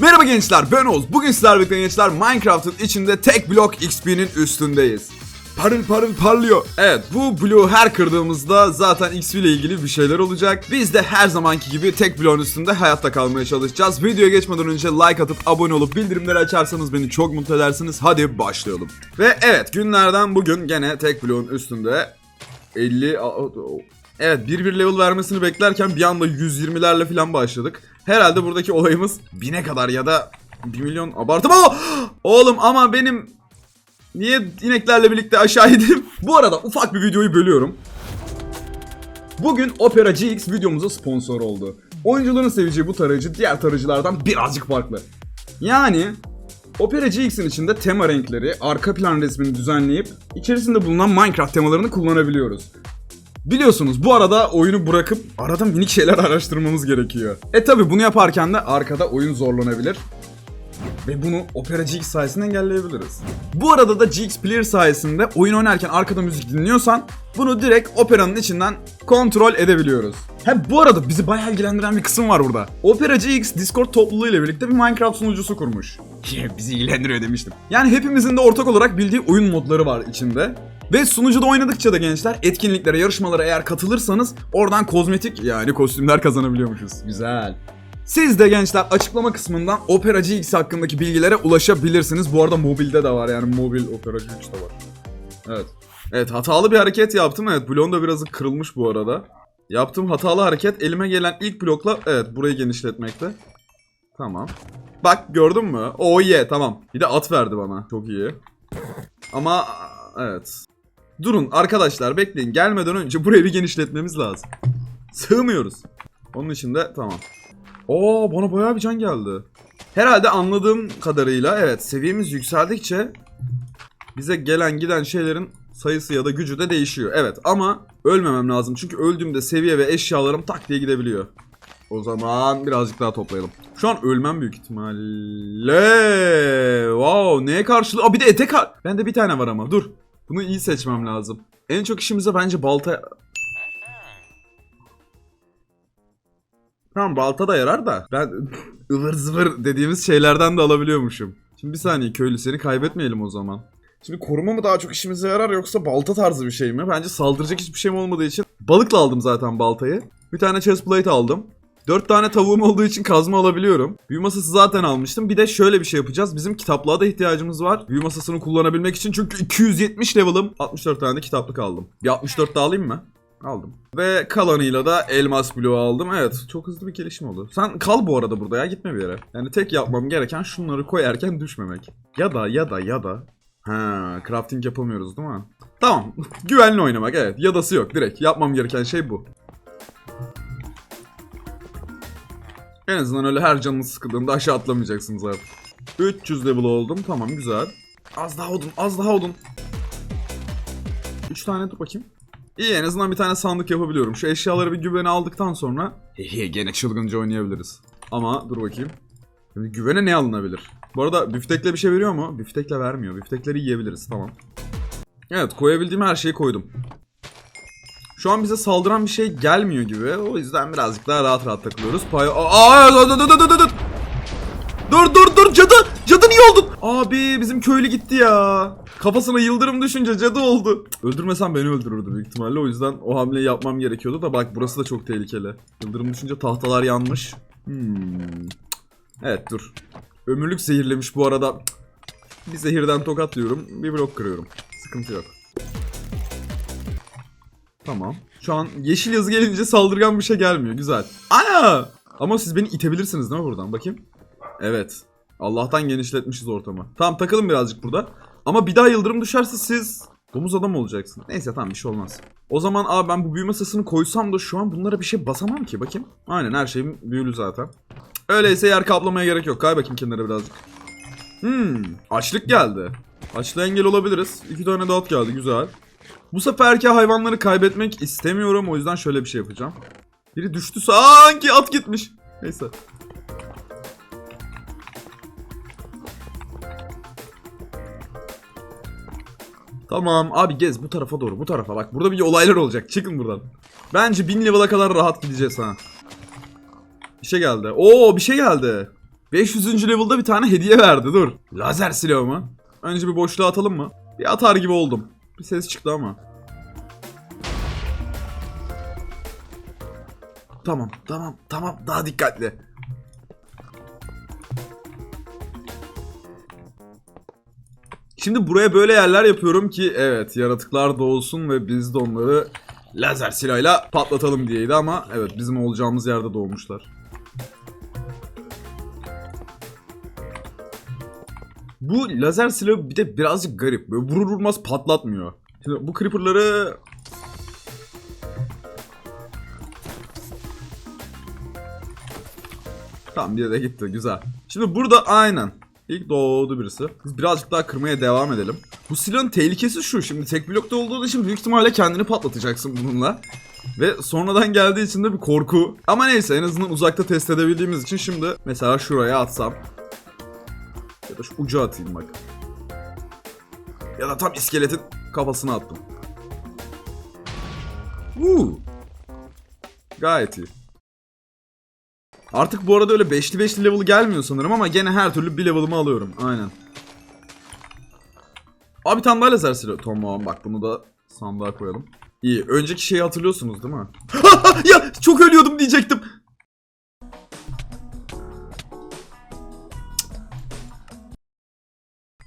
Merhaba gençler ben Oğuz. Bugün sizlerle birlikte gençler Minecraft'ın içinde tek blok XP'nin üstündeyiz. Parıl parıl parlıyor. Evet bu bloğu her kırdığımızda zaten XP ile ilgili bir şeyler olacak. Biz de her zamanki gibi tek bloğun üstünde hayatta kalmaya çalışacağız. Videoya geçmeden önce like atıp abone olup bildirimleri açarsanız beni çok mutlu edersiniz. Hadi başlayalım. Ve evet günlerden bugün gene tek bloğun üstünde 50 a- o- Evet bir bir level vermesini beklerken bir anda 120'lerle falan başladık. Herhalde buradaki olayımız 1000'e kadar ya da 1 milyon abartım. Aa! Oğlum ama benim niye ineklerle birlikte aşağı indim? Bu arada ufak bir videoyu bölüyorum. Bugün Opera GX videomuza sponsor oldu. Oyuncuların seveceği bu tarayıcı diğer tarayıcılardan birazcık farklı. Yani Opera GX'in içinde tema renkleri, arka plan resmini düzenleyip içerisinde bulunan Minecraft temalarını kullanabiliyoruz. Biliyorsunuz bu arada oyunu bırakıp arada minik şeyler araştırmamız gerekiyor. E tabi bunu yaparken de arkada oyun zorlanabilir. Ve bunu Opera GX sayesinde engelleyebiliriz. Bu arada da GX Player sayesinde oyun oynarken arkada müzik dinliyorsan bunu direkt Opera'nın içinden kontrol edebiliyoruz. Hem bu arada bizi bayağı ilgilendiren bir kısım var burada. Opera GX Discord topluluğu ile birlikte bir Minecraft sunucusu kurmuş. bizi ilgilendiriyor demiştim. Yani hepimizin de ortak olarak bildiği oyun modları var içinde. Ve sunucuda oynadıkça da gençler etkinliklere, yarışmalara eğer katılırsanız oradan kozmetik yani kostümler kazanabiliyormuşuz. Güzel. Siz de gençler açıklama kısmından Opera GX hakkındaki bilgilere ulaşabilirsiniz. Bu arada mobilde de var yani mobil Opera GX de var. Evet. Evet hatalı bir hareket yaptım. Evet bloğum da biraz kırılmış bu arada. Yaptığım hatalı hareket elime gelen ilk blokla evet burayı genişletmekte. Tamam. Bak gördün mü? Oh yeah tamam. Bir de at verdi bana. Çok iyi. Ama evet. Durun arkadaşlar bekleyin. Gelmeden önce burayı bir genişletmemiz lazım. Sığmıyoruz. Onun için de tamam. Oo bana bayağı bir can geldi. Herhalde anladığım kadarıyla evet seviyemiz yükseldikçe bize gelen giden şeylerin sayısı ya da gücü de değişiyor. Evet ama ölmemem lazım çünkü öldüğümde seviye ve eşyalarım tak diye gidebiliyor. O zaman birazcık daha toplayalım. Şu an ölmem büyük ihtimalle. Wow neye karşılığı? Aa bir de ete kar... Bende bir tane var ama dur. Bunu iyi seçmem lazım. En çok işimize bence balta... Tamam balta da yarar da ben ıvır zıvır dediğimiz şeylerden de alabiliyormuşum. Şimdi bir saniye köylü seni kaybetmeyelim o zaman. Şimdi koruma mı daha çok işimize yarar yoksa balta tarzı bir şey mi? Bence saldıracak hiçbir şeyim olmadığı için balıkla aldım zaten baltayı. Bir tane chest plate aldım. 4 tane tavuğum olduğu için kazma alabiliyorum. Büyü masası zaten almıştım. Bir de şöyle bir şey yapacağız. Bizim kitaplığa da ihtiyacımız var. Büyü masasını kullanabilmek için. Çünkü 270 level'ım. 64 tane de kitaplık aldım. Bir 64 daha alayım mı? Aldım. Ve kalanıyla da elmas bloğu aldım. Evet çok hızlı bir gelişim oldu. Sen kal bu arada burada ya gitme bir yere. Yani tek yapmam gereken şunları koyarken düşmemek. Ya da ya da ya da. Ha, crafting yapamıyoruz değil mi? Tamam. Güvenli oynamak evet. Yadası yok direkt. Yapmam gereken şey bu. En azından öyle her canınız sıkıldığında aşağı atlamayacaksınız artık. 300 level oldum. Tamam güzel. Az daha odun, az daha odun. 3 tane dur bakayım. İyi en azından bir tane sandık yapabiliyorum. Şu eşyaları bir güvene aldıktan sonra hehe gene çılgınca oynayabiliriz. Ama dur bakayım. Şimdi güvene ne alınabilir? Bu arada büftekle bir şey veriyor mu? Büftekle vermiyor. Büftekleri yiyebiliriz tamam. Evet koyabildiğim her şeyi koydum. Şu an bize saldıran bir şey gelmiyor gibi. O yüzden birazcık daha rahat rahat takılıyoruz. Pay Aa, dur, dur, dur, dur, dur, dur. Dur dur cadı. Cadı niye oldun? Abi bizim köylü gitti ya. Kafasına yıldırım düşünce cadı oldu. Öldürmesem beni öldürürdü büyük ihtimalle. O yüzden o hamleyi yapmam gerekiyordu da bak burası da çok tehlikeli. Yıldırım düşünce tahtalar yanmış. Hmm. Evet dur. Ömürlük zehirlemiş bu arada. Bir zehirden tokatlıyorum. Bir blok kırıyorum. Sıkıntı yok. Tamam. Şu an yeşil yazı gelince saldırgan bir şey gelmiyor. Güzel. Ana! Ama siz beni itebilirsiniz değil mi buradan? Bakayım. Evet. Allah'tan genişletmişiz ortamı. Tamam takalım birazcık burada. Ama bir daha yıldırım düşerse siz domuz adam olacaksın. Neyse tamam bir şey olmaz. O zaman abi ben bu büyü masasını koysam da şu an bunlara bir şey basamam ki. Bakayım. Aynen her şeyim büyülü zaten. Öyleyse yer kaplamaya gerek yok. Kay bakayım kenara birazcık. Hmm. Açlık geldi. Açlığa engel olabiliriz. İki tane dağıt geldi. Güzel. Bu seferki hayvanları kaybetmek istemiyorum. O yüzden şöyle bir şey yapacağım. Biri düştü sanki at gitmiş. Neyse. Tamam abi gez bu tarafa doğru bu tarafa bak burada bir olaylar olacak çıkın buradan. Bence 1000 level'a kadar rahat gideceğiz ha. Bir şey geldi. Oo bir şey geldi. 500. level'da bir tane hediye verdi dur. Lazer silahı mı? Önce bir boşluğa atalım mı? Bir atar gibi oldum. Bir ses çıktı ama. Tamam tamam tamam daha dikkatli. Şimdi buraya böyle yerler yapıyorum ki evet yaratıklar doğsun ve biz de onları lazer silahıyla patlatalım diyeydi ama evet bizim olacağımız yerde doğmuşlar. Bu lazer silahı bir de birazcık garip. Böyle vurur vurmaz patlatmıyor. Şimdi bu creeper'ları Tamam bir de gitti güzel. Şimdi burada aynen. İlk doğdu birisi. Biz birazcık daha kırmaya devam edelim. Bu silahın tehlikesi şu. Şimdi tek blokta olduğu için büyük ihtimalle kendini patlatacaksın bununla. Ve sonradan geldiği için de bir korku. Ama neyse en azından uzakta test edebildiğimiz için şimdi mesela şuraya atsam. Ya da şu ucu atayım bak. Ya da tam iskeletin kafasına attım. Uuu. Gayet iyi. Artık bu arada öyle 5'li 5'li level gelmiyor sanırım ama gene her türlü bir level'ımı alıyorum. Aynen. Abi tane daha lazer silahı. Tamam bak bunu da sandığa koyalım. İyi. Önceki şeyi hatırlıyorsunuz değil mi? ya çok ölüyordum diyecektim.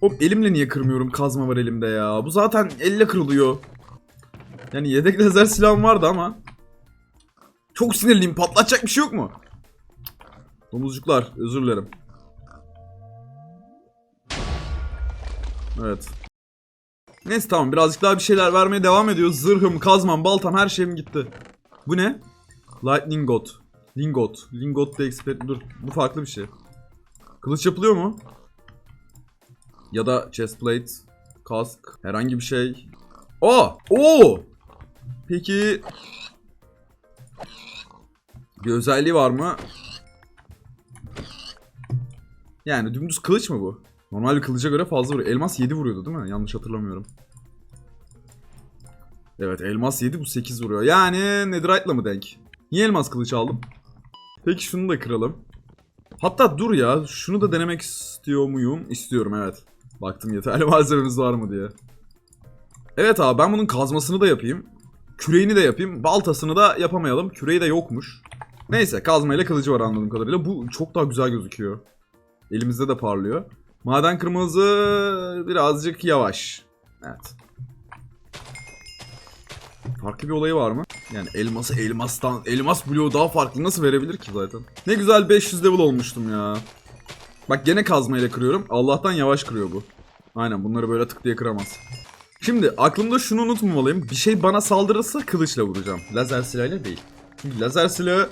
Hop elimle niye kırmıyorum? Kazma var elimde ya. Bu zaten elle kırılıyor. Yani yedek lazer silahım vardı ama. Çok sinirliyim. Patlatacak bir şey yok mu? Domuzcuklar özür dilerim. Evet. Neyse tamam birazcık daha bir şeyler vermeye devam ediyor. Zırhım, kazmam, baltam her şeyim gitti. Bu ne? Lightning God. Lingot. Lingot da expert. Dur bu farklı bir şey. Kılıç yapılıyor mu? Ya da chestplate, kask, herhangi bir şey. Aa! Oo! Peki bir özelliği var mı? Yani dümdüz kılıç mı bu? Normal bir kılıca göre fazla vuruyor. Elmas 7 vuruyordu değil mi? Yanlış hatırlamıyorum. Evet elmas 7 bu 8 vuruyor. Yani Netherite'la mı denk? Niye elmas kılıç aldım? Peki şunu da kıralım. Hatta dur ya şunu da denemek istiyor muyum? İstiyorum evet. Baktım yeterli malzememiz var mı diye. Evet abi ben bunun kazmasını da yapayım. Küreğini de yapayım. Baltasını da yapamayalım. Küreği de yokmuş. Neyse kazmayla kılıcı var anladığım kadarıyla. Bu çok daha güzel gözüküyor. Elimizde de parlıyor. Maden kırmızı birazcık yavaş. Evet. Farklı bir olayı var mı? Yani elması elmastan, elmas bloğu daha farklı nasıl verebilir ki zaten? Ne güzel 500 level olmuştum ya. Bak gene kazmayla kırıyorum. Allah'tan yavaş kırıyor bu. Aynen bunları böyle tık diye kıramaz. Şimdi aklımda şunu unutmamalıyım. Bir şey bana saldırırsa kılıçla vuracağım. Lazer silahıyla değil. Çünkü lazer silahı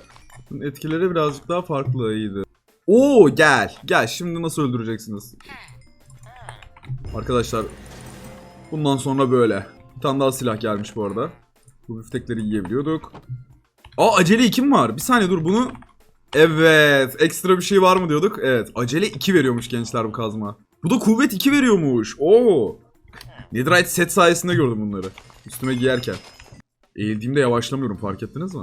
etkileri birazcık daha farklıydı. Oo gel. Gel şimdi nasıl öldüreceksiniz? Arkadaşlar bundan sonra böyle. Bir tane daha silah gelmiş bu arada. Bu büftekleri yiyebiliyorduk. Aa acele 2 mi var? Bir saniye dur bunu... Evet. Ekstra bir şey var mı diyorduk. Evet. Acele 2 veriyormuş gençler bu kazma. Bu da kuvvet 2 veriyormuş. Oo. Netherite set sayesinde gördüm bunları. Üstüme giyerken. Eğildiğimde yavaşlamıyorum fark ettiniz mi?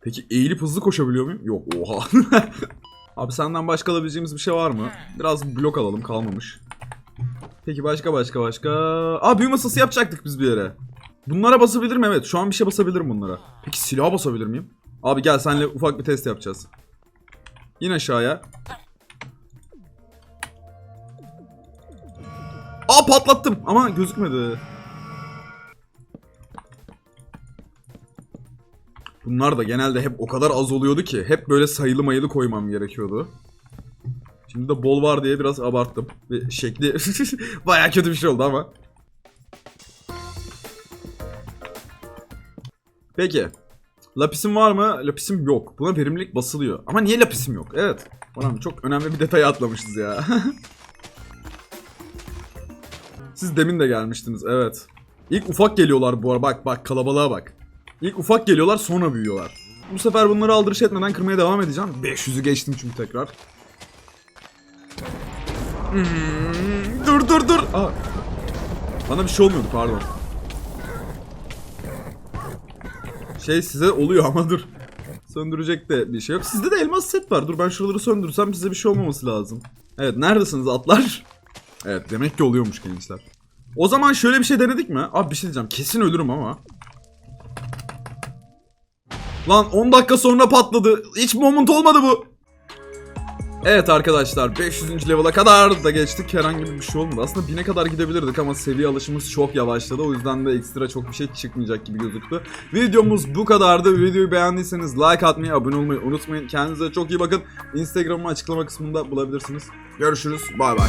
Peki eğilip hızlı koşabiliyor muyum? Yok oha. Abi senden başka alabileceğimiz bir şey var mı? Biraz blok alalım kalmamış. Peki başka başka başka. Aa büyü masası yapacaktık biz bir yere. Bunlara basabilir miyim? Evet şu an bir şey basabilirim bunlara. Peki silaha basabilir miyim? Abi gel senle ufak bir test yapacağız. İn aşağıya. Aa patlattım ama gözükmedi. Bunlar da genelde hep o kadar az oluyordu ki hep böyle sayılı mayılı koymam gerekiyordu. Şimdi de bol var diye biraz abarttım. Ve şekli baya kötü bir şey oldu ama. Peki. Lapisim var mı? Lapisim yok. Buna verimlilik basılıyor. Ama niye lapisim yok? Evet. Ulan çok önemli bir detayı atlamışız ya. Siz demin de gelmiştiniz evet. İlk ufak geliyorlar bu arada. Bak bak kalabalığa bak. İlk ufak geliyorlar sonra büyüyorlar. Bu sefer bunları aldırış etmeden kırmaya devam edeceğim. 500'ü geçtim çünkü tekrar. Hmm, dur dur dur. Aa. Bana bir şey olmuyordu pardon. Şey size oluyor ama dur. Söndürecek de bir şey yok. Sizde de elmas set var. Dur ben şuraları söndürsem size bir şey olmaması lazım. Evet neredesiniz atlar? Evet demek ki oluyormuş gençler. O zaman şöyle bir şey denedik mi? Abi bir şey diyeceğim. Kesin ölürüm ama. Lan 10 dakika sonra patladı. Hiç moment olmadı bu. Evet arkadaşlar 500. level'a kadar da geçtik. Herhangi bir şey olmadı. Aslında 1000'e kadar gidebilirdik ama seviye alışımız çok yavaşladı. O yüzden de ekstra çok bir şey çıkmayacak gibi gözüktü. Videomuz bu kadardı. Videoyu beğendiyseniz like atmayı, abone olmayı unutmayın. Kendinize çok iyi bakın. Instagram'ı açıklama kısmında bulabilirsiniz. Görüşürüz. Bay bay.